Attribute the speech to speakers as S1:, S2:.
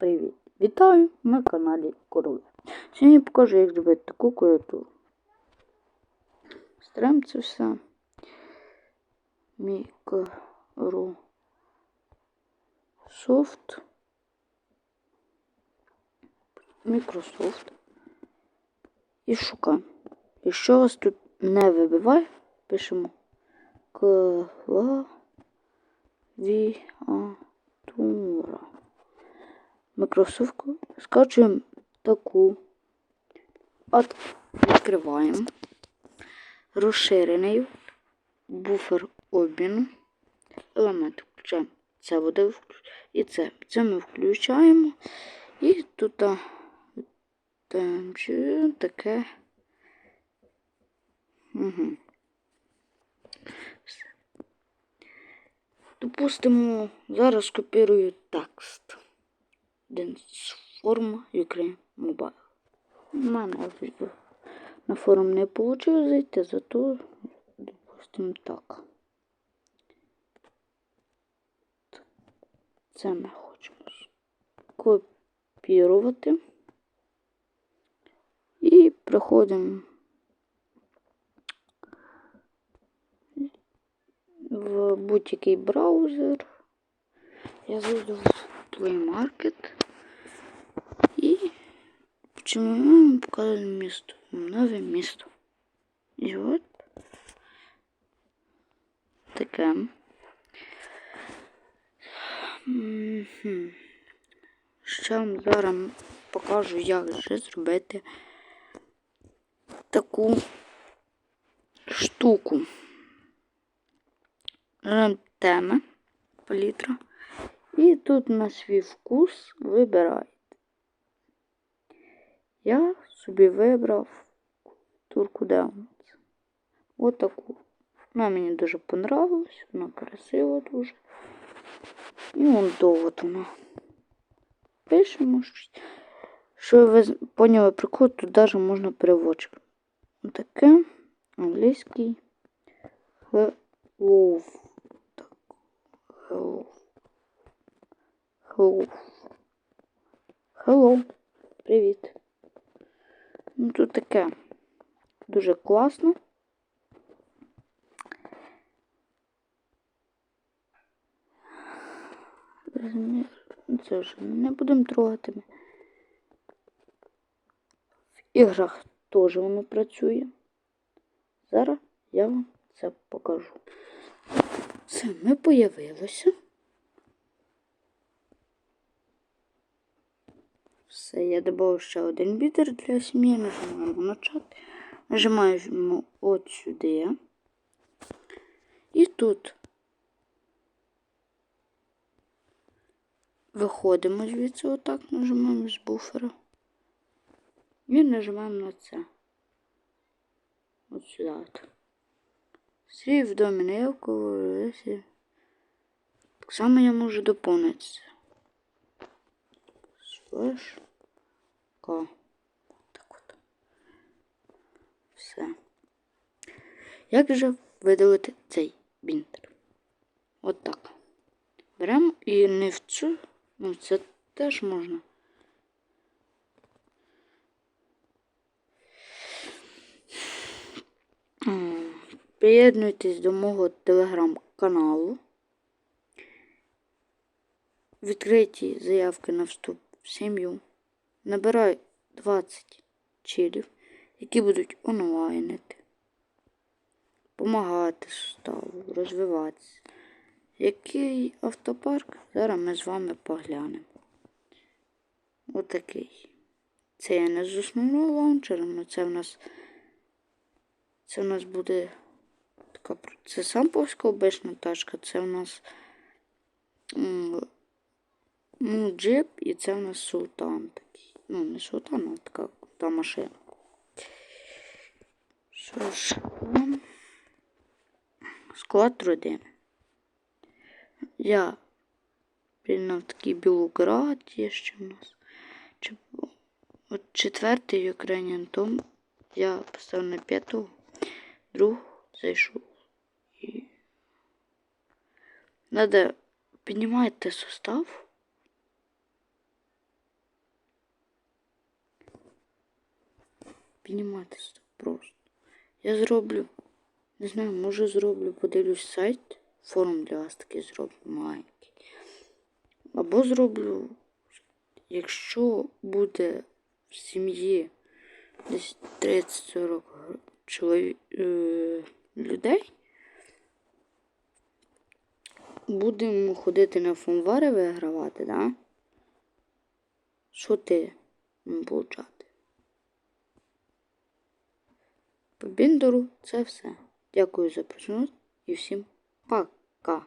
S1: Привіт! Вітаю на каналі Король. Сьогодні покажу, як зробити таку клавіатуру. Стараємо це все. Microsoft. Microsoft. І шукаємо. Якщо вас тут не вибиває, пишемо клавіатура. Микросовку. Скачуємо таку. От відкриваємо. Розширений буфер обміну. Елемент включаємо. Це буде і це. Це ми включаємо. І тут таке. Угу. Допустимо, зараз копірую текст. Форма Ukraine Mobile. У мене на форум не вийшло зайти, зато, допустимо, так. Це ми хочемо копірувати. І приходимо в будь-який браузер. Я зайду в Play Market. І почему ми показуємо місто. Нове місто. І от таке. Ще вам зараз покажу, як же зробити таку штуку. Тема палітра. І тут на свій вкус вибирайте. Я собі вибрав турку Даунс. Отаку. Вона мені дуже понравилась, вона красива дуже. І вон довго вона. Пишемо, що ви поняли прикол, тут навіть можна переводчик. Таке англійський hello. Так. Hello. Hello. Hello. Привіт. Ну, тут таке дуже класно. Розмір. Це вже не будемо трогати. В іграх теж воно працює. Зараз я вам це покажу. Це ми появилося. Все, я додав ще один бітер для сім'ї, нажимаємо на чат, нажимаємо от сюди. І тут виходимо звідси, отак, нажимаємо з буфера. І нажимаємо на це. От сюди. От. Свій в домі наявку. Так само я можу доповнити це. Слеш. Так от. Все. Як же видалити цей бінтер? От так. Беремо і не в цю, ну це теж можна. Приєднуйтесь до мого телеграм-каналу. Відкриті заявки на вступ сім'ю. Набирай 20 чилів, які будуть онлайнити, допомагати суставу, розвиватися. Який автопарк? Зараз ми з вами поглянемо. Отакий. Це я не з основного лаунчером, але це в нас це в нас буде така це самповська обична тачка, це в нас ну, джип і це в нас султан такий. Ну, не султан, а така та машина. Що ж, склад родини. Я прийняв такий Білоград є ще в нас. От четвертий Ukrainian Том я поставив на п'яту, друг зайшов. І Надо піднімати сустав. Підніматися просто. Я зроблю, не знаю, може зроблю, подивлюсь сайт, форум для вас такий зроблю маленький. Або зроблю, якщо буде в сім'ї десь 30-40 чоловік, е, людей, будемо ходити на фонвари вигравати, да? Що ти получати? По Біндеру це все. Дякую за просмотр і всім пока.